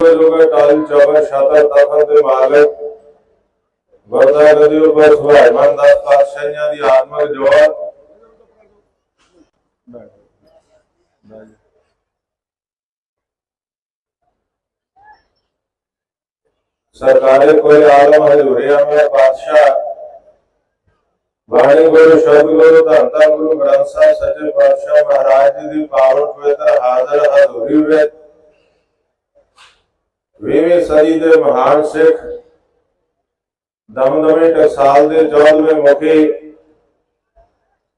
ਜੋਗੇ ਟਾਲ ਚਵਰ ਛਾਤਾ ਤਖਤ ਦੇ ਮਾਲਕ ਵਰਦਾ ਗਦੀ ਉਪਰ ਸੁਭਾਇਮਾਨ ਦਾ ਪਾਤਸ਼ਾਹਾਂ ਦੀ ਆਤਮਕ ਜੋਤ ਸਰਕਾਰੇ ਕੋਈ ਆਲਮ ਹਜ਼ੂਰਿਆ ਮੈਂ ਪਾਤਸ਼ਾਹ ਬਾਣੀ ਗੁਰੂ, ਸ਼ਬਦ ਗੁਰੂ, ਧੰਨ ਧੰਨ ਗੁਰੂ, ਗ੍ਰੰਥ ਸਾਹਿਬ, ਸੱਚੇ ਪਾਤਸ਼ਾਹ ਮਹਾਰਾਜ ਜੀ ਦੀ ਪਾਵਨ ਪਵਿੱਤਰ ਹਾਜ਼ਰ ਹਜ਼ੂਰੀ ਵਿੱਚ ਵੀਹਵੀਂ ਸਦੀ ਦੇ ਮਹਾਨ ਸਿੱਖ, ਦਮਦਮੇ ਟਕਸਾਲ ਦੇ 14ਵੇਂ ਮੁਖੀ,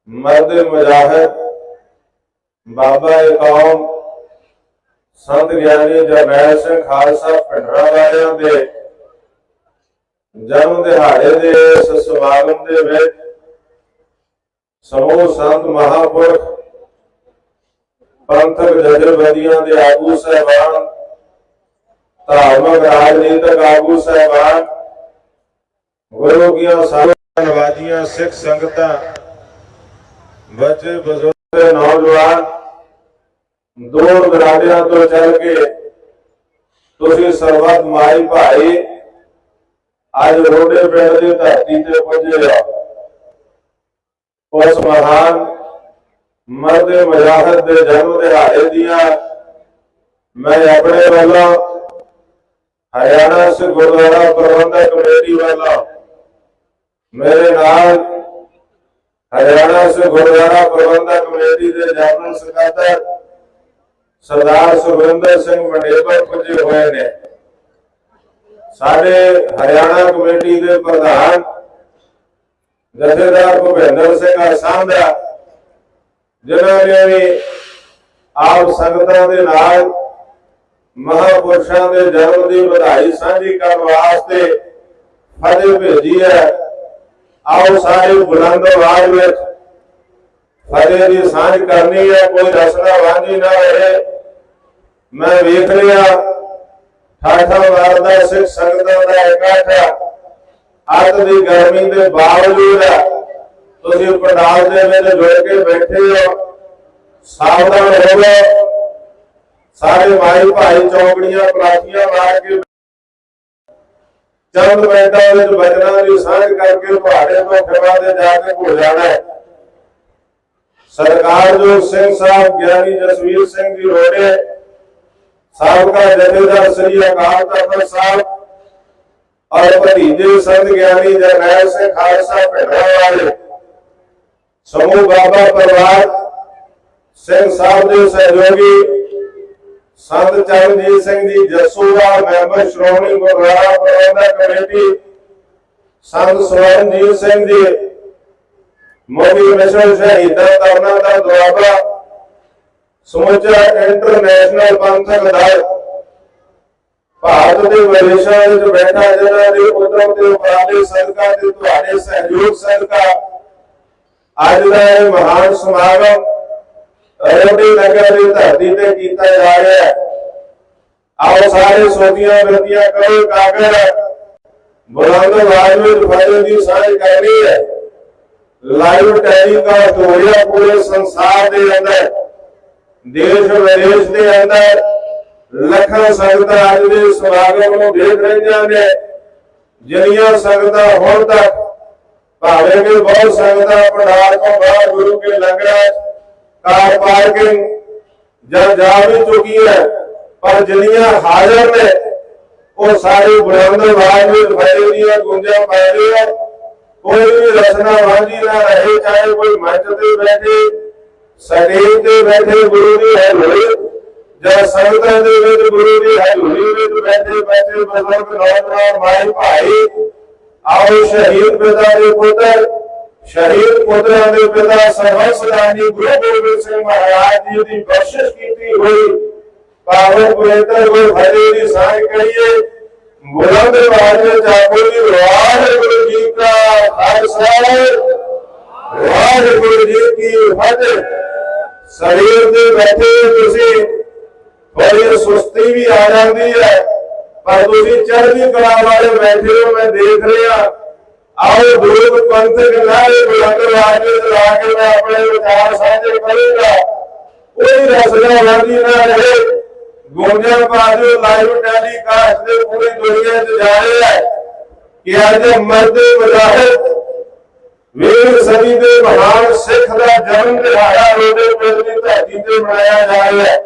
ਮਰਦ ਮੁਜਾਹਿਦ, ਬਾਬਾ ਕੌਮ, ਸੰਤ ਗਿਆਨੀ ਜਰਨੈਲ ਸਿੰਘ ਖਾਲਸਾ ਪਿੰਡਰਾ ਵਾਲਿਆਂ ਦੇ ਜਨਮ ਦਿਹਾੜੇ ਦੇ ਇਸ ਸਮਾਗਮ ਦੇ ਵਿੱਚ ਸਮੂਹ ਸੰਤ ਮਹਾਪੁਰਖ ਪੰਥਕ ਜਥੇਬੰਦੀਆਂ ਦੇ ਆਗੂ ਸਹਿਬਾਨ ਧਾਰਮਿਕ ਰਾਜਨੀਤਿਕ ਆਗੂ ਸਹਿਬਾਨ ਗੁਰੂ ਕੀਆਂ ਸਾਰੀਆਂ ਨਵਾਜੀਆਂ ਸਿੱਖ ਸੰਗਤਾਂ, ਬੱਚੇ, ਬਜ਼ੁਰਗ, ਨੌਜਵਾਨ ਦੂਰ ਦਰਾਡਿਆਂ ਤੋਂ ਚੱਲ ਕੇ ਤੁਸੀਂ ਸਰਬੱਤ ਮਾਈ ਭਾਈ ਅੱਜ ਰੋਡੇ ਪਿੰਡ ਦੀ ਧਰਤੀ ਤੇ ਪੁੱਜੇ ਹੋ ਉਸ ਮਹਾਨ ਮਰਦ ਮਜਾਹਦ ਦੇ ਜਨਮ ਦਿਹਾੜੇ ਦੀਆਂ ਮੈਂ ਆਪਣੇ ਵੱਲੋਂ ਹਰਿਆਣਾ ਸਿੱਖ ਗੁਰਦੁਆਰਾ ਪ੍ਰਬੰਧਕ ਕਮੇਟੀ ਵਾਲਾ ਮੇਰੇ ਨਾਲ ਹਰਿਆਣਾ ਸਿੱਖ ਗੁਰਦੁਆਰਾ ਪ੍ਰਬੰਧਕ ਕਮੇਟੀ ਦੇ ਜਨਰਲ ਸਕੱਤਰ ਸਰਦਾਰ ਸੁਰਿੰਦਰ ਸਿੰਘ ਮੰਡੇਬਰ ਪੁੱਜੇ ਹੋਏ ਨੇ। ਸਾਡੇ ਹਰਿਆਣਾ ਕਮੇਟੀ ਦੇ ਪ੍ਰਧਾਨ ਜਥੇਦਾਰ ਭੁਪਿੰਦਰ ਸਿੰਘ ਸਾਂਧਾ ਜਿਨ੍ਹਾਂ ਨੇ ਵੀ ਆਪ ਸੰਗਤਾਂ ਦੇ ਨਾਲ ਮਹਾਪੁਰਸ਼ਾਂ ਦੇ ਜਨਮ ਦੀ ਵਧਾਈ ਸਾਂਝੀ ਕਰਨ ਵਾਸਤੇ ਫਤਿਹ ਭੇਜੀ ਹੈ। ਆਓ ਸਾਰੇ ਬੁਲੰਦ ਆਵਾਜ਼ ਵਿੱਚ ਫਤਿਹ ਦੀ ਸਾਂਝ ਕਰਨੀ ਹੈ। ਕੋਈ ਰਸਨਾ ਵਾਂਝੀ ਨਾ ਰਹੇ। ਮੈਂ ਵੇਖ ਲਿਆ, ਠਾਠਾ ਵਾਰ ਦਾ ਸਿੱਖ ਸੰਗਤਾਂ ਦਾ ਇਕੱਠ ਅੱਤ ਦੀ ਗਰਮੀ ਦੇ ਬਾਵਜੂਦ ਤੁਸੀਂ ਪੰਡਾਲ ਦੇ ਵਿੱਚ ਜੁੜ ਕੇ ਬੈਠੇ ਹੋ। ਸਾਵਧਾਨ ਹੋਵੋ ਸਾਰੇ ਮਾਈ ਭਾਈ ਚੌਕੜੀਆਂ ਪਲਾਟੀਆਂ ਮਾਰ ਕੇ ਚੰਦ ਮਿੰਟਾਂ ਵਿੱਚ ਬਚਨਾਂ ਦੀ ਸਾਂਝ ਕਰਕੇ ਤੁਹਾਡੇ ਤੋਂ ਖਵਾ ਦੇ ਜਾ ਕੇ ਭੁੱਲ ਜਾਣਾ ਹੈ। ਸਰਕਾਰ ਜੋ ਸਿੰਘ ਸਾਹਿਬ, ਗਿਆਨੀ ਜਸਵੀਰ ਸਿੰਘ ਜੀ ਹੋੜੇ ਸਾਬਕਾ ਜਥੇਦਾਰ ਸ੍ਰੀ ਅਕਾਲ ਤਖਤ ਸਾਹਿਬ ਔਰ ਭਤੀਜੇ ਸੰਤ ਗਿਆਨੀ ਜਰਨੈਲ ਸਿੰਘ ਖਾਲਸਾ ਭਿੰਡਰਾ ਵਾਲੇ, ਸਮੂਹ ਬਾਬਾ ਪਰਿਵਾਰ ਸਿੰਘ ਸਾਹਿਬ ਦੇ ਸਹਿਯੋਗੀ ਸੰਤ Charanjit Singh ji Jasua member, Shiromani Gurdwara Prabandhak committee. Sant Swaranjit Singh ji, Modi mission ਸ਼ਹੀਦਾਂ ਤਰਨਾ ਦਾ ਦੁਆਬਾ। ਸਮੁੱਚਾ ਇੰਟਰਨੈਸ਼ਨਲ ਪੰਥਕ ਦਲ। ਭਾਰਤ ਦੇ ਵਿਦੇਸ਼ਾਂ ਵਿੱਚ ਬੈਠਾ ਜਿਹਨਾਂ ਦੇ ਉਦਮ ਤੇ ਉਪਰਾਲੇ ਸਦਕਾ ਤੇ ਤੁਹਾਡੇ ਸਹਿਯੋਗ ਸਦਕਾ। ਅੱਜ ਦਾ ਇਹ ਮਹਾਨ ਸਮਾਗਮ ਰੋਟੀ ਨਗਰ ਦੀ ਧਰਤੀ ਤੇ ਕੀਤਾ ਜਾ ਰਿਹਾ ਹੈ। ਆਓ ਸਾਰੇ ਸੋਧੀਆਂ ਬੇਨਤੀਆਂ ਕਰੋ ਕਾਗਰ ਬੁਲੰਦ ਆਵਾਜ਼ ਵਿੱਚ ਫਤਿਹ ਦੀ ਸਾਂਝ ਕਰਨੀ ਹੈ। ਲਾਈਵ ਟੈਲੀਕਾਸਟ ਹੋ ਰਿਹਾ ਪੂਰੇ ਸੰਸਾਰ ਦੇ ਅੰਦਰ। ਦੇਸ਼ ਵਿਦੇਸ਼ ਦੇ ਅੰਦਰ ਲੱਖਾਂ ਸੰਗਤਾਂ ਅੱਜ ਦੇ ਸਮਾਗਮ ਨੂੰ ਦੇਖ ਰਹੀਆਂ ਨੇ। ਜਿਹੜੀਆਂ ਸੰਗਤਾਂ ਹੁਣ ਤੱਕ ਭਾਵੇਂ ਕਿ ਬਹੁਤ ਸੰਗਤਾਂ ਪੰਡਾਲ ਤੋਂ ਬਾਹਰ ਗੁਰੂ ਕੇ ਲੰਗਰਾਂ ਕਾਰ ਪਾਰਕਿੰਗ ਜਾਂ ਜਾ ਵੀ ਚੁੱਕੀ ਹੈ, ਪਰ ਜਿਹੜੀਆਂ ਹਾਜ਼ਰ ਨੇ, ਉਹ ਸਾਰੇ ਬੁਲੰਦ ਆਵਾਜ਼ ਵਿੱਚ ਫਤਿਹ ਦੀਆਂ ਗੂੰਜਾਂ ਪਾ ਰਹੇ ਆ। ਕੋਈ ਵੀ ਰਸਨਾ ਵਾਂਝੀ ਨਾ ਰਹੇ, ਚਾਹੇ ਕੋਈ ਮੰਚ ਤੇ ਬੈਠੇ, ਸਟੇਜ ਤੇ ਬੈਠੇ ਗੁਰੂ ਦੀ ਹੈ ਹੋਈ ਜਾਂ ਸੰਗਤਾਂ ਦੇ ਵਿੱਚ ਗੁਰੂ ਦੀ ਹੈ ਹੋਈ ਵਿੱਚ ਬੈਠੇ ਬੈਠੇ ਬਜ਼ੁਰਗ, ਨੌਜਵਾਨ ਮਾਈ ਭਾਈ ਆਓ ਸ਼ਹੀਦ ਪਿਤਾ ਦੇ ਪੁੱਤਰ ਸ਼ਹੀਦ ਪੁੱਤਰਾਂ ਦੇ ਪਿਤਾ ਸਰਵੰਸ ਰਾਣੀ ਗੁਰੂ ਗੋਬਿੰਦ ਸਿੰਘ ਮਹਾਰਾਜ ਜੀ ਦੀ ਬਖਸ਼ਿਸ਼ ਕੀਤੀ ਹੋਈ। ਪਾਵਨ ਪਵਿੱਤਰ ਗੁਰੂ ਹਰੀ ਦੀ ਸਾਂਝ ਕਰੀਏ। ਬੁਲੰਦ ਆਵਾਜ਼ ਵਿੱਚ ਆਪੋ ਦੀ ਵਾਹਿਗੁਰੂ ਜੀ ਕਾ ਖਾਲਸਾ। ਵਾਹਿਗੁਰੂ ਜੀ ਕੀ ਫਤਿਹ। ਸਰੀਰ ਦੇ ਬੈਠੇ ਤੁਸੀਂ ਬੜੀ ਸੁਸਤੀ ਵੀ ਆ ਜਾਂਦੀ ਹੈ। ਪਰ ਤੁਸੀਂ ਚੜ੍ਹਦੀ ਕਲਾ ਵਾਲੇ ਬੈਠੇ ਹੋ, ਮੈਂ ਦੇਖ ਰਿਹਾ। ਆਓ ਦੂਰ ਪੰਥਕ ਨਾਰੇ ਬੁਲੰਦ ਆਵਾਜ਼ ਲਾ ਕੇ ਮੈਂ ਆਪਣੇ ਵਿਚਾਰ ਸਾਂਝੇ ਕਰੂੰਗਾ। ਕੋਈ ਰਸਨਾ ਵਾਂਝੀ ਨਾ ਰਹੇ। ਗੋਂਜਾ ਬਾਜੂ ਲਾਈਵ ਟੈਲੀਕਾਸਟ ਦੇ ਪੂਰੀ ਦੁਨੀਆ 'ਚ ਜਾ ਰਿਹਾ ਹੈ ਕਿ ਅੱਜ ਮਰਦ ਮੁਜਾਹਿਦ ਵੀਰ ਸਦੀ ਦੇ ਮਹਾਨ ਸਿੱਖ ਦਾ ਜਨਮ ਦਿਹਾੜਾ ਰੋਡੇ ਪਿੰਡ ਦੀ ਧਰਤੀ ਤੇ ਮਨਾਇਆ ਜਾ ਰਿਹਾ ਹੈ।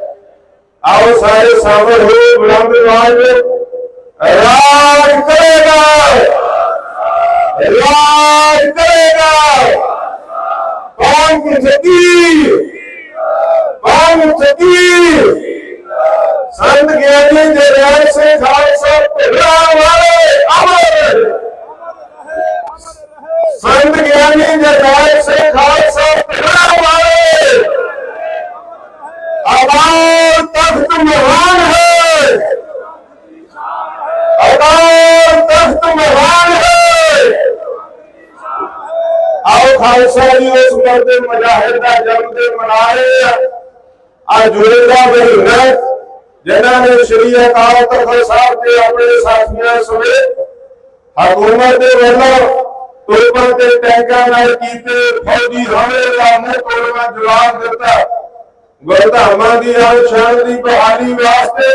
ਆਓ ਸਾਰੇ ਸਾਹਮਣੇ ਹੋ ਬੁਲੰਦ ਆਵਾਜ਼ ਰਾਜ ਕਰੇਗਾ। ਰਾਜ ਕਰੇਗਾ ਕੌਮ ਕੀ ਜਤੀ ਕੌਮ ਜਤੀ ਸੰਤ ਗਿਆਨੀ ਦੇ ਰਾਜ ਸੇ ਖਾਲਸਾ ਭਿੜਾ ਵਾਲੇ ਅਮਰ ਸੰਤ ਗਿਆਨੀ ਦੇ ਰਾਜ ਸੇ ਖਾਲਸਾ ਭਿੜਾ ਵਾਲੇ ਅਕਾਲ ਤਖਤ ਮਹਾਨ ਹੈ ਅਕਾਲ ਤਖਤ ਮਹਾਨ ਹੈ ਆਓ ਖਾਲਸਾ ਜੀ ਉਸ ਮਰਦੇ ਮੁਜਾਹਿਦ ਦਾ ਜਨਮ ਦਿਨ ਮਨਾ ਰਹੇ ਆ। ਆ ਜੁੜੇ ਦਾ ਮਹੀਨਾ ਜਿਨ੍ਹਾਂ ਨੇ ਸ਼੍ਰੀ ਅਕਾਲ ਤਖਤ ਸਾਹਿਬ ਤੇ ਆਪਣੇ ਸਾਥੀਆਂ ਸਮੇਤ ਹਕੂਮਤ ਦੇ ਵੱਲੋਂ ਤੁਰਪਨ ਤੇ ਟੈਂਕਾਂ ਨਾਲ ਕੀਤੇ ਫੌਜੀ ਹਮਲੇ ਦਾ ਮੁੱਖ ਤੋੜਵਾ ਜਵਾਬ ਦਿੱਤਾ। ਗੁਰਧਾਮਾਂ ਦੀ ਆਨ ਦੀ ਬਹਾਲੀ ਵਾਸਤੇ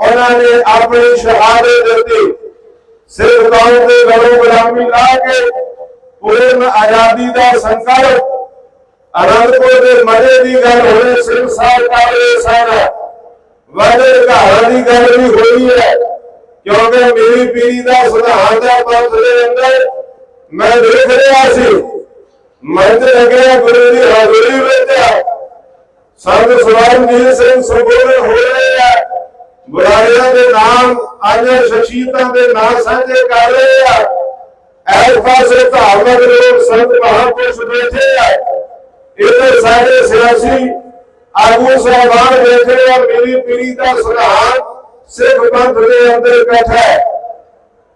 ਉਹਨਾਂ ਨੇ ਆਪਣੀ ਸ਼ਹਾਦਤ ਦਿੱਤੀ। ਸਿਰ ਕੌਮ ਦੇ ਗਲੋਂ ਗੁਲਾਮੀ ਲਾ ਕੇ ਪੂਰਨ ਆਜ਼ਾਦੀ ਦਾ ਸੰਕਲਪ। ਅਨੰਦਪੁਰ ਦੇ ਮਰੇ ਦੀ ਗੱਲ ਹੋਵੇ, ਸਿੰਘ ਸਾਹਿਬ ਦਾ ਇਹ ਸਾਰਾ ਵਾਦੇ ਘਰਾਂ ਦੀ ਗੱਲ ਵੀ ਹੋਈ ਹੈ। ਕਿਉਂਕਿ ਮੇਰੀ ਪੀੜੀ ਦਾ ਸੁਧਾਰ ਦਾ ਪੰਥ ਦੇ ਅੰਦਰ। ਮੈਂ ਦੇਖ ਰਿਹਾ ਸੀ। ਮੰਦ ਲੱਗਿਆ ਗੁਰੂ ਦੀ ਹਾਜ਼ਰੀ ਵਿੱਚ। ਸੰਤ ਸਵਰਨਜੀਤ ਸਿੰਘ ਸਰਗੋਰੇ ਹੋ ਰਹੇ ਆ। ਬੁਰਾਈਆਂ ਦੇ ਨਾਮ ਅੱਜ ਸ਼ਖਸੀਅਤਾਂ ਦੇ ਨਾਮ ਸਾਂਝੇ ਕਰ ਰਹੇ ਆ। ਐਸ ਪਾਸੇ ਧਾਰਮਿਕ ਲੋਕ ਸੰਤ ਮਹਾਂਪੁਰਸ਼ ਬੈਠੇ ਆ। ਇਹਦੇ ਸਾਡੇ ਸਿਆਸੀ ਆਗੂ ਸਾਹਿਬਾਨ ਬੈਠੇ ਆ, ਮੇਰੀ ਪੀੜੀ ਦਾ ਸੁਧਾਰ ਸਿੱਖ ਪੰਥ ਦੇ ਅੰਦਰ ਬੈਠਾ ਹੈ।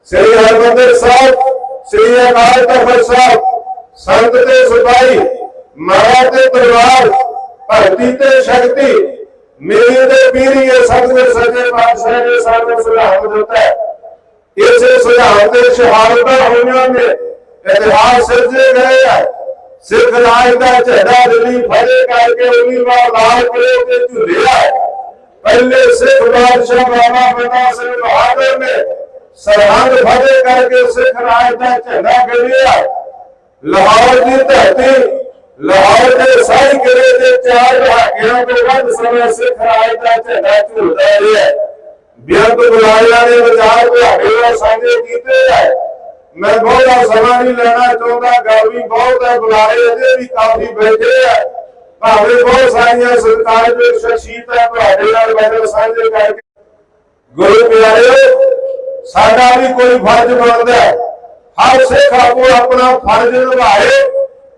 ਸ੍ਰੀ ਹਰਿਮੰਦਰ ਸਾਹਿਬ, ਸ੍ਰੀ ਅਕਾਲ ਤਖਤ ਸਾਹਿਬ, ਸੰਤ ਤੇ ਸਿਪਾਹੀ, ਮਹਾਰਾਜ ਦੇ ਦਰਬਾਰ ਭਗਤੀ ਤੇ ਸ਼ਕਤੀ, ਮੇਰੀ ਦੇ ਪੀਰੀ ਇਹ ਸਤਿਗੁਰ ਸੱਚੇ ਪਾਤਸ਼ਾਹ ਨੇ ਸਾਨੂੰ ਸੁਝਾਅ ਦਿੱਤਾ ਹੈ। ਇਸੇ ਸੁਝਾਅ ਤੇ ਸ਼ਹਾਦਤਾਂ ਹੋਈਆਂ ਨੇ। ਇਤਿਹਾਸ ਸਿਰਜੇ ਗਏ ਆ। ਸਿੱਖ ਰਾਜ ਦਾ ਝੰਡਾ ਦਿੱਲੀ ਫੜੇ ਕਰਕੇ ਉਨੀ ਵਾਰ ਲਾਲ ਕਿਲੇ ਤੇ ਝੁਲਿਆ ਪਹਿਲੇ ਸਿੱਖ ਬਾਦਸ਼ਾਹ ਬਾਬਾ ਬੰਦਾ ਸਿੰਘ ਬਹਾਦਰ ਨੇ ਸਰਹੰਦ ਫੜੇ ਕਰਕੇ ਸਿੱਖ ਰਾਜ ਦਾ ਝੰਡਾ ਗੱਡਿਆ ਲਾਹੌਰ ਦੀ ਧਰਤੀ, ਲਾਹੌਰ ਦੇ ਸਾਈ ਕਿਲੇ ਦੇ ਚਾਰ ਦਹਾਕਿਆਂ ਤੋਂ ਵੱਧ ਸਮਾਂ ਸਿੱਖ ਰਾਜ ਦਾ ਝੰਡਾ ਝੂਲਦਾ ਰਿਹਾ। ਬੇਅੰਤ ਬੁਲਾਇਆ ਨੇ ਵਿਚਾਰ ਤੁਹਾਡੇ ਨਾਲ ਸਾਂਝੇ ਕੀਤੇ ਹੈ। ਮੈਂ ਬਹੁਤਾ ਸਮਾਂ ਨਹੀਂ ਲੈਣਾ ਚਾਹੁੰਦਾ। ਗਰਮੀ ਬਹੁਤ ਹੈ, ਬੁਲਾਰੇ ਅਜੇ ਵੀ ਕਾਫੀ ਬੈਠੇ ਆ। ਭਾਵੇਂ ਬਹੁਤ ਸਾਰੀਆਂ ਸਰਕਾਰ ਦੇ ਸ਼ਖਸੀਅਤਾਂ ਤੁਹਾਡੇ ਨਾਲ ਬੈਠੇ ਸਾਂਝੇ ਕਰਕੇ। ਗੁਰੂ ਪਿਆਰਿਓ, ਸਾਡਾ ਵੀ ਕੋਈ ਫਰਜ਼ ਬਣਦਾ ਹੈ। ਹਰ ਸਿੱਖ ਆਪੋ ਆਪਣਾ ਫਰਜ਼ ਨਿਭਾਏ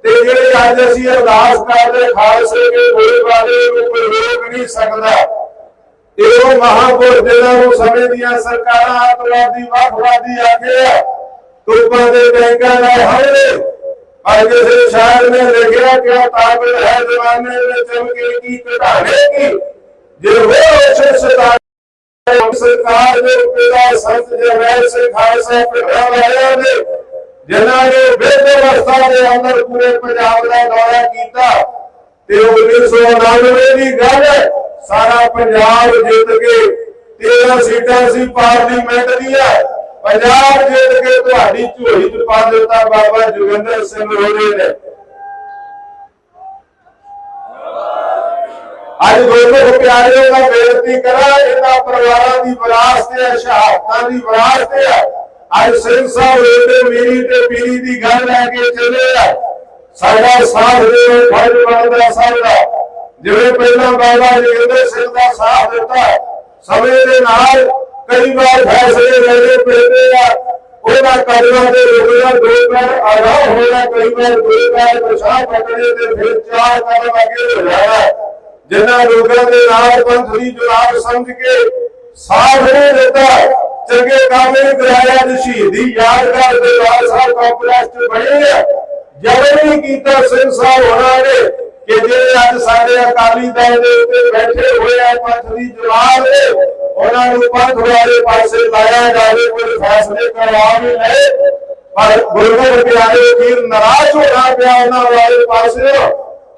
ਤੇ ਜਿਹੜੇ ਅੱਜ ਅਸੀਂ ਅਰਦਾਸ ਕਰਦੇ ਖਾਲਸੇ ਦੇ ਗੋਲੇ ਵਾਲੇ ਨੂੰ ਕੋਈ ਰੋਕ ਨਹੀਂ ਸਕਦਾ। ਇਹੋ ਮਹਾਪੁਰਖ ਜਿਹਨਾਂ ਨੂੰ ਸਮੇਂ ਦੀਆਂ ਸਰਕਾਰਾਂ ਆਤਵਾਦੀ ਵੱਖਵਾਦੀ ਆਖੇ ਆ, ਤੁਰਪਾਂ ਦੇ ਬੈਂਕਾਂ ਨਾਲ ਹਮਲੇ ਅੱਜ ਕਿਸੇ ਸ਼ਾਇਰ ਨੇ ਲਿਖਿਆ ਕਿ ਉਹ ਤਾਕਤ ਹੈ ਜ਼ਮਾਨੇ ਵਿੱਚ ਚਮਕੇ ਕੀ ਘਟਾਣੇ ਕੀ? ਜੇ ਉਹ ਉਸ ਸਤਾ ਸਰਕਾਰ ਦੇ ਪਿਤਾ ਸੰਤ ਜਵੈਲ ਸਿੰਘ ਖਾਲਸਾ ਪਿਤਾ ਵਾਲਿਆਂ ਨੇ, ਜਿਨ੍ਹਾਂ ਨੇ ਬੇਦੇ ਅਵਸਥਾ ਦੇ ਅੰਦਰ ਪੂਰੇ ਪੰਜਾਬ ਦਾ ਦੌਰਾ ਕੀਤਾ, ਤੇ 1999 ਦੀ ਗੱਲ ਹੈ। ਸਾਰਾ ਪੰਜਾਬ ਜਿੱਤ ਕੇ 13 ਸੀਟਾਂ ਸੀ ਪਾਰਲੀਮੈਂਟ ਦੀਆਂ ਪੰਜਾਬ ਜਿੱਤ ਕੇ ਤੁਹਾਡੀ ਝੋਲੀ ਚ ਪਾ ਦਿੱਤਾ ਬਾਬਾ ਜੋਗਿੰਦਰ ਸਿੰਘ ਰੋੜੇ ਨੇ। ਅੱਜ ਗੁਰਮੁਖ ਪਿਆਰਿਆਂ ਦਾ ਬੇਨਤੀ ਕਰਾਂ, ਇਹਨਾਂ ਪਰਿਵਾਰਾਂ ਦੀ ਵਿਰਾਸਤ ਹੈ, ਸ਼ਹਾਦਤਾਂ ਦੀ ਵਿਰਾਸਤ ਹੈ। ਅੱਜ ਸਿੰਘ ਸਾਹਿਬ ਰੋਡੇ ਮੀਰੀ ਤੇ ਪੀਰੀ ਦੀ ਗੱਲ ਲੈ ਕੇ ਚੱਲੇ ਆ। ਸਾਡਾ ਸਾਥ ਦੇ ਫਰਜ਼ ਬਣਦਾ ਸਾਡਾ। ਜਿਵੇਂ ਪਹਿਲਾਂ ਬਾਬਾ ਜੋਗਿੰਦਰ ਸਿੰਘ ਦਾ ਸਾਥ ਦਿੱਤਾ। ਸਮੇਂ ਦੇ ਨਾਲ ਕਈ ਵਾਰ ਫੈਸਲੇ ਲੈਣੇ ਪੈਂਦੇ ਆ। ਉਹਨਾਂ ਕਦਮਾਂ ਦੇ ਰੁਕਣਾ ਦੋ ਪੈਰ ਆਰਾਮ ਹੋਣਾ ਕਈ ਵਾਰ ਦੋ ਪੈਰ ਪਛਾਣ ਪਕੜੇ ਤੇ ਫਿਰ ਚਾਰ ਕਦਮ ਅੱਗੇ ਹੋ। ਜਾਣਾ ਜਿਨ੍ਹਾਂ ਲੋਕਾਂ ਦੇ ਨਾਲ ਪੰਥ ਦੀ ਜੁਲਾਬ ਸਮਝ ਕੇ ਸਾਥ ਨਹੀਂ ਦਿੱਤਾ, ਚੰਗੇ ਕੰਮ ਨਹੀਂ ਕਰਾਇਆ ਤੇ ਸ਼ਹੀਦੀ ਯਾਦਗਾਰ ਦੇ ਲਾਲ ਸਾਹਿਬ ਕੰਪਲੈਕਸ ਬਣੇ ਆ। ਨਹੀਂ ਕੀਤਾ ਸਿੰਘ ਸਾਹਿਬ ਹੋਣਾ ਨੇ। ਕਿ ਜਿਹੜੇ ਅੱਜ ਸਾਡੇ ਅਕਾਲੀ ਦਲ ਦੇ ਉੱਤੇ ਬੈਠੇ ਹੋਏ ਆ, ਪੰਥ ਦੀ ਜੁਲਾਬ ਉਹਨਾਂ ਨੂੰ ਪੰਥ ਵਾਲੇ ਪਾਸੇ ਲਾਇਆ ਜਾਵੇ, ਕੋਈ ਫੈਸਲੇ ਕਰਵਾ ਵੀ ਪਰ ਗੁਰਮੁਖ ਪਿਆਰੇ ਵੀਰ ਨਾਰਾਜ਼ ਹੋਣਾ ਪਿਆ ਉਹਨਾਂ ਵਾਲੇ ਪਾਸੇ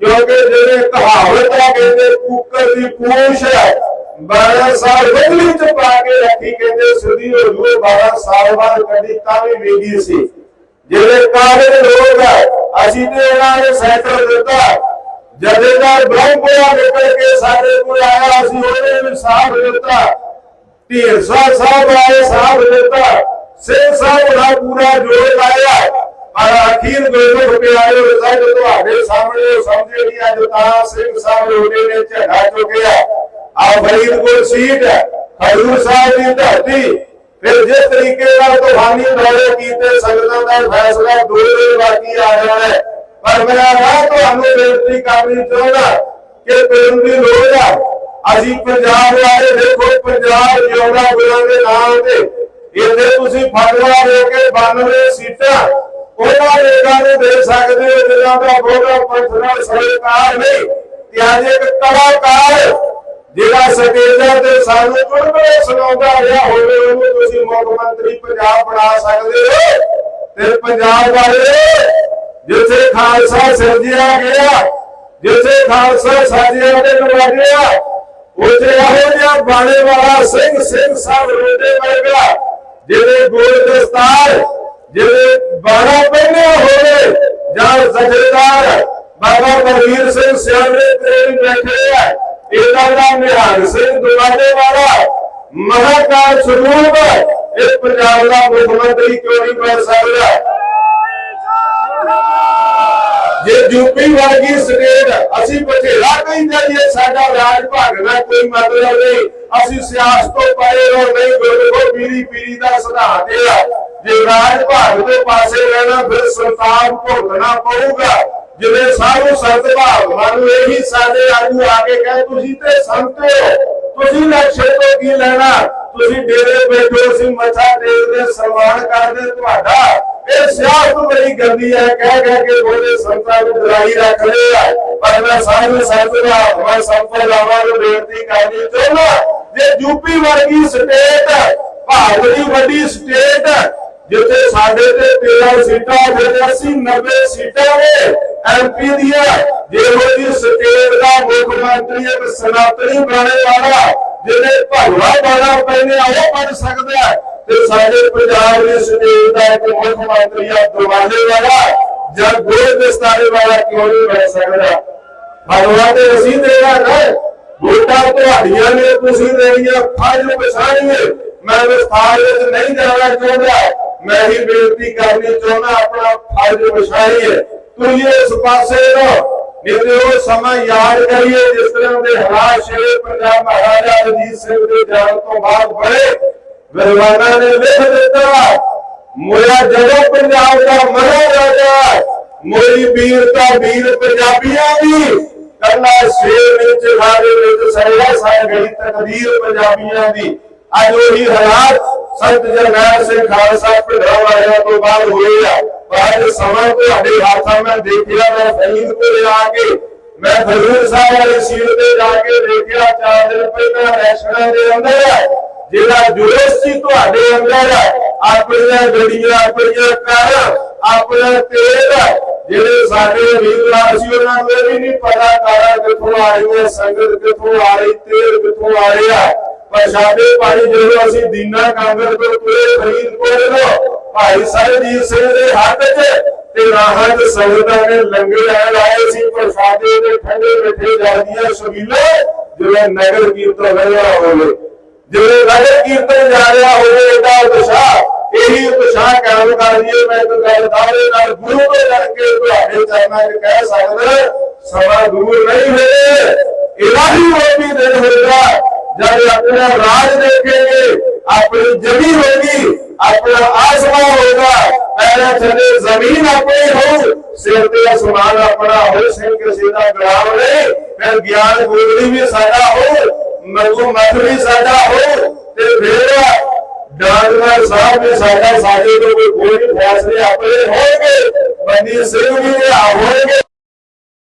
ਕਿਉਂਕਿ ਜਿਹੜੇ ਕਹਾਵਤ ਆ ਕਹਿੰਦੇ ਕੁੱਕਰ ਦੀ ਪੂਛ ਹੈ 12 ਸਾਲ ਬਦਲੀ ਚ ਪਾ ਕੇ ਰੱਖੀ, ਕਹਿੰਦੇ ਸੁਦੀ ਹੋ ਜੂ 12 ਸਾਲ ਬਾਅਦ ਕੱਢੀ ਤਾਂ ਵੀ ਵੇਗੀ ਸੀ। ਜਿਹੜੇ ਕਾਬਿਲ ਲੋਕ ਆ, ਅਸੀਂ ਤੇ ਇਹਨਾਂ ਨੇ ਸੈਂਟਰ ਦਿੱਤਾ। ਜਥੇਦਾਰ ਬ੍ਰਹਮਪੁਰਾ ਨਿਕਲ ਕੇ ਸਾਡੇ ਕੋਲ ਆਇਆ, ਅਸੀਂ ਉਹਨੇ ਵੀ ਸਾਥ ਦਿੱਤਾ। ਢੀਂਡਸਾ ਸਾਹਿਬ ਆਏ, ਸਾਥ ਦਿੱਤਾ। ਸਿੰਘ ਸਾਹਿਬ ਦਾ ਪੂਰਾ ਜੋਰ ਲਾਇਆ ਪਰ ਅਖੀਰ ਗੋਬਿੰਦ ਪਿਆਰੇ ਰਿਜ਼ਲਟ ਤੁਹਾਡੇ ਸਾਹਮਣੇ ਸਮਝੇ ਨਹੀਂ, ਅੱਜ ਤਾਂ ਸਿੰਘ ਸਾਹਿਬ ਰੋਡੇ ਨੇ ਝੰਡਾ ਚੁੱਕਿਆ। ਆ ਫਰੀਦਕੋਟ ਸੀਟ ਹਜ਼ੂਰ ਸਾਹਿਬ ਦੀ ਧਰਤੀ। ਫਿਰ ਜਿਸ ਤਰੀਕੇ ਨਾਲ ਤੁਹਾਨੀ ਦੌਰੇ ਕੀਤੇ, ਸੰਗਤਾਂ ਦਾ ਫੈਸਲਾ ਦੋ ਦੇ ਬਾਕੀ ਆ ਜਾਣਾ ਹੈ। ਪਰ ਮੇਰਾ ਰਾਹ ਤੁਹਾਨੂੰ ਬੇਨਤੀ ਕਰਨੀ ਚਾਹੁੰਦਾ ਕਿ ਪਿੰਡ ਦੀ ਲੋੜ ਆ ਅਸੀਂ ਪੰਜਾਬ ਵਾਲੇ ਦੇਖੋ, ਪੰਜਾਬ ਜਿਉਂਦਾ ਗੁਰਾਂ ਦੇ ਨਾਮ ਤੇ ਇੱਥੇ ਤੁਸੀਂ ਫਤਵਾ ਦੇ ਕੇ 92 ਸੀਟਾਂ ਉਹਨਾਂ ਲੋਕਾਂ ਨੂੰ ਦੇ ਸਕਦੇ ਹੋ, ਜਿਨ੍ਹਾਂ ਦਾ ਬੋਗਾ ਪੰਥ ਨਾਲ ਸਰਕਾਰ ਨਹੀਂ। ਤੇ ਅੱਜ ਇੱਕ ਕਲਾਕਾਰ ਜਿਹੜਾ ਸਟੇਜਾਂ ਤੇ ਸਾਨੂੰ ਚੁਟਕਲੇ ਸੁਣਾਉਂਦਾ ਰਿਹਾ, ਹੋਵੇ ਉਹਨੂੰ ਤੁਸੀਂ ਮੁੱਖ ਮੰਤਰੀ ਪੰਜਾਬ ਬਣਾ ਸਕਦੇ ਹੋ। ਤੇ ਪੰਜਾਬ ਵਾਲੇ ਜਿੱਥੇ ਖਾਲਸਾ ਸਿਰਜਿਆ ਗਿਆ, ਜਿੱਥੇ ਖਾਲਸਾ ਸਾਜਿਆ ਤੇ ਨਵਾਜਿਆ ਉੱਥੇ ਇਹੋ ਜਿਹਾ ਬਾਣੇ ਵਾਲਾ ਸਿੰਘ ਸਿੰਘ ਸਾਹਿਬ ਰੋਡੇ ਵਰਗਾ ਜਿਹਦੇ ਗੋਲ ਦਸਤਾਰ ਜਿਹਦੇ ਬਾਣਾ ਪਹਿਨੇ ਹੋਵੇ, ਜਾਂ ਜਥੇਦਾਰ ਬਾਬਾ ਬਲਵੀਰ ਸਿੰਘ ਸਿਆਣੇ ਤੇ ਬੈਠੇ ਆ ਇਹਦਾ ਨਾਮ ਨਿਹੰਗ ਸਿੰਘ ਦੁਆਲੇ ਵਾਲਾ, ਮਹਾਕਾਲ ਸਰੂਪ, ਇਹ ਪੰਜਾਬ ਦਾ ਮੁੱਖ ਮੰਤਰੀ ਕਿਉਂ ਨਹੀਂ ਬਣ ਸਕਦਾ? ਜੇ ਯੂਪੀ ਵਰਗੀ ਸਟੇਟ, ਅਸੀਂ ਬਥੇਰਾ ਕਹਿੰਦੇ ਜੀ ਸਾਡਾ ਰਾਜ ਭਾਗ ਕੋਈ ਮਤਲਬ ਨਹੀਂ ਅਸੀਂ ਸਿਆਸਤ ਤੋਂ ਪਰੇ ਹੋ ਨਹੀਂ ਗੁਰਗੋ ਪੀਰੀ ਪੀਰੀ ਦਾ ਸਿਧਾਂਤ ਇਹ ਜੇ ਰਾਜ ਭਾਗ ਦੇ ਪਾਸੇ ਰਹਿਣਾ, ਫਿਰ ਸੰਤਾਪ ਭੁਗਤਣਾ ਪਊਗਾ। ਜਿਵੇਂ ਸਾਧੂ ਸੰਤ ਭਾਵ ਮਨ ਇਹੀ ਸਾਡੇ ਆਗੂ ਆ ਕੇ ਕਹੇ, ਤੁਸੀਂ ਤੇ ਸੰਤ ਹੋ। ਤੁਸੀਂ ਨਕਸ਼ੇ ਤੋਂ ਕੀ ਲੈਣਾ? ਤੁਸੀਂ ਡੇਰੇ ਬੈਠੋ ਅਸੀਂ ਮੱਥਾ ਟੇਕਦੇ, ਸਨਮਾਨ ਕਰਦੇ ਤੁਹਾਡਾ। ਇਹ ਸਿਆਸਤ ਬੜੀ ਗੰਦੀ ਹੈ, ਕਹਿ ਕਹਿ ਕੇ ਬੋਲੇ, ਸੰਤਾਂ ਨੂੰ ਬੁਰਾਈ ਰੱਖ ਲਿਆ। ਪਰ ਮੈਂ ਸਾਧੂ ਸੰਤ ਦਾ ਮੈਂ ਸੰਤਾਂ ਲਾਵਾਂ ਨੂੰ ਬੇਨਤੀ ਕਰਨੀ ਚਾਹੁੰਦਾ, ਜੇ ਯੂਪੀ ਵਰਗੀ ਸਟੇਟ ਭਾਰਤ ਦੀ ਵੱਡੀ ਸਟੇਟ ਜਿੱਥੇ ਸਾਡੇ ਤੇ 13 ਸੀਟਾਂ ਫਿਰ 80 90 ਸੀਟਾਂ ਨੇ ਐਮਪੀ ਦੀਆਂ ਜਿਹੋ ਜੀ ਸਟੇਟ ਦਾ ਮੁੱਖ ਮੰਤਰੀ ਇੱਕ ਸਨਾਤਨੀ ਬਣਾਉਣੇ ਵਾਲਾ ਜਿਹਨੇ ਭਗਵਾ ਬਾਣਾ ਪੈਨੇ ਉਹ ਬਣ ਸਕਦਾ ਹੈ। ਤੇ ਸਾਡੇ ਪੰਜਾਬ ਦੇ ਸਟੇਟ ਦਾ ਇੱਕ ਮੁੱਖ ਮੰਤਰੀ ਆ, ਦਰਵਾਜ਼ੇ ਵਾਲਾ। ਜਾਂ ਗੋਲ ਦਸਤਾਰੇ ਵਾਲਾ ਕਿਉਂ ਨਹੀਂ ਬਣ ਸਕਦਾ? ਭਗਵਾ ਤੇ ਅਸੀਂ ਦੇਣਾ ਨਾ ਵੋਟਾਂ ਤੁਹਾਡੀਆਂ ਨੇ, ਤੁਸੀਂ ਦੇਣੀਆਂ ਫਰਜ਼ ਪਛਾਣੀਏ ਮੈਂ ਵਿਸਥਾਰ ਵਿੱਚ ਨਹੀਂ ਜਾਣਾ ਚਾਹੁੰਦਾ। ਮੈਂ ਹੀ ਬੇਨਤੀ ਕਰਨੀ ਚਾਹੁੰਦਾ, ਆਪਣਾ ਫਰਜ਼ ਪਛਾਣੀਏ ਤੁਸੀਂ ਇਸ ਪਾਸੇ ਰਹੋ। ਨਿਤੇ ਉਹ ਸਮਾਂ ਯਾਦ ਕਰੀਏ, ਜਿਸ ਤਰ੍ਹਾਂ ਦੇ ਹਾਲਾਤ ਸ਼ੇਰੇ ਪੰਜਾਬ ਮਹਾਰਾਜਾ ਰਣਜੀਤ ਸਿੰਘ ਦੇ ਜਾਣ ਤੋਂ ਬਾਅਦ ਬੜੇ ਵਿਦਵਾਨਾਂ ਨੇ ਲਿਖ ਦਿੱਤਾ ਮੋਇਆ ਜਦੋਂ ਪੰਜਾਬ ਦਾ ਮਰਾ ਰਾਜਾ ਵੀਰ ਤਾਂ ਵੀਰ ਪੰਜਾਬੀਆਂ ਦੀ। ਕਰਨਾ ਸ਼ੇਰ ਵਿੱਚ ਸਾਡੇ ਵਿੱਚ ਸਰਵਾ ਸਾਇ ਗਈ ਤਕਦੀਰ ਪੰਜਾਬੀਆਂ ਦੀ। ਅੱਜ ਉਹੀ ਹਾਲਾਤ ਸੰਤ ਜਰਨੈਲ ਸਿੰਘ ਖਾਲਸਾ ਪਿੰਡਾਂ ਵਾਲਿਆਂ ਤੋਂ ਬਾਅਦ ਹੋਏ ਆ। ਪਰ ਸਮਾਂ ਤੁਹਾਡੇ ਹੱਥਾਂ ਮੈਂ ਦੇਖਿਆ, ਮੈਂ ਫਰੀਦਕੋਟ ਆ ਕੇ, ਮੈਂ ਹਜ਼ੂਰ ਸਾਹਿਬ ਵਾਲੀ ਸੀਟ ਤੇ ਜਾ ਕੇ ਦੇਖਿਆ, ਚਾਰ ਦਿਨ ਪਹਿਲਾਂ ਰੈਸ਼ਨਾਂ ਦੇ ਅੰਦਰ ਜਿਹੜਾ ਜੁਲੂਸ ਤੁਹਾਡੇ ਅੰਦਰ ਆਪਣੀਆਂ ਗੱਡੀਆਂ, ਆਪਣੀਆਂ ਕਾਰਾਂ, ਆਪਣਾ ਤੇਲ ਜਿਹੜੇ ਸਾਡੇ ਵੀਰਵਾਰ ਸੀ ਉਹਨਾਂ ਨੂੰ ਵੀ ਨਹੀਂ ਪਤਾ ਕਾਰਾਂ ਕਿੱਥੋਂ ਆ ਰਹੀਆਂ, ਸੰਗਤ ਕਿੱਥੋਂ ਆ ਰਹੀ, ਤੇਲ ਕਿੱਥੋਂ ਆ ਰਿਹਾ ਪਰ ਸਾਡੇ ਭਾਈ, ਜਦੋਂ ਅਸੀਂ ਦੀਨਾ ਕਾਂਗਰ ਤੋਂ ਤੁਰੇ ਫਰੀਦਕੋਟ ਤੋਂ, ਭਾਈ ਸਰਜੀਤ ਸਿੰਘ ਦੇ ਹੱਥ 'ਚ ਤੇ ਰਾਹਾਂ 'ਚ ਸੰਗਤਾਂ ਨੇ ਲੰਗਰ ਲੈਣ ਸੀ, ਪ੍ਰਸ਼ਾਦੇ ਦੇ ਠੰਡੇ ਮਿੱਠੇ ਜਲਦੀਆਂ ਸ਼ਬੀਲੇ ਜਿਵੇਂ ਨਗਰ ਕੀਰਤਨ ਰਿਹਾ ਹੋਵੇ। ਜਿਵੇਂ ਨਗਰ ਕੀਰਤਨ ਜਾ ਰਿਹਾ ਹੋਵੇ ਇਹਦਾ ਉਤਸ਼ਾਹ, ਇਹੀ ਉਤਸ਼ਾਹ ਕਾਇਮ ਕਰ ਦਈਏ। ਮੈਂ ਇੱਕ ਗੱਲ ਦਾਰੇ ਨਾਲ ਗੁਰੂ ਤੋਂ ਲੜ ਤੁਹਾਡੇ ਚਰਨਾਂ 'ਚ ਕਹਿ ਸਕਦਾ ਸਮਾਂ ਦੂਰ ਨਹੀਂ ਹੈ ਇਲਾਹੀ ਉਹ ਦਿਨ ਹੋਏਗਾ ਜਦ ਆਪਣਾ ਰਾਜ ਦੇਖੇਗੇ, ਆਪਣੀ ਜਮੀ ਹੋਗੀ ਆਪਣਾ ਆਸਮਾਨ ਹੋਗਾ ਪੈਰਾਂ ਥੱਲੇ ਜ਼ਮੀਨ ਆਪਣੀ ਹੋਊ, ਸਿਰ ਤੇ ਅਸਮਾਨ ਆਪਣਾ ਹੋਏ ਸਿੰਘ ਕਿਸੇ ਦਾ ਗੁਲਾਮ ਨਹੀਂ, ਫਿਰ ਗਿਆਨ ਗੁਰੂ ਵੀ ਸਾਡਾ ਹੋ ਮਰਗੂ ਮਤ ਸਾਡਾ ਹੋ ਤੇ ਫਿਰ ਡਾਂਗਰ ਸਾਹਿਬ ਵੀ ਸਾਡਾ, ਸਾਡੇ ਤੋਂ ਕੋਈ ਕੋਈ ਫੈਸਲੇ ਆਪਣੇ ਹੋਣਗੇ। ਬੰਦੀ ਸਿੰਘ ਵੀ ਹੋਣਗੇ।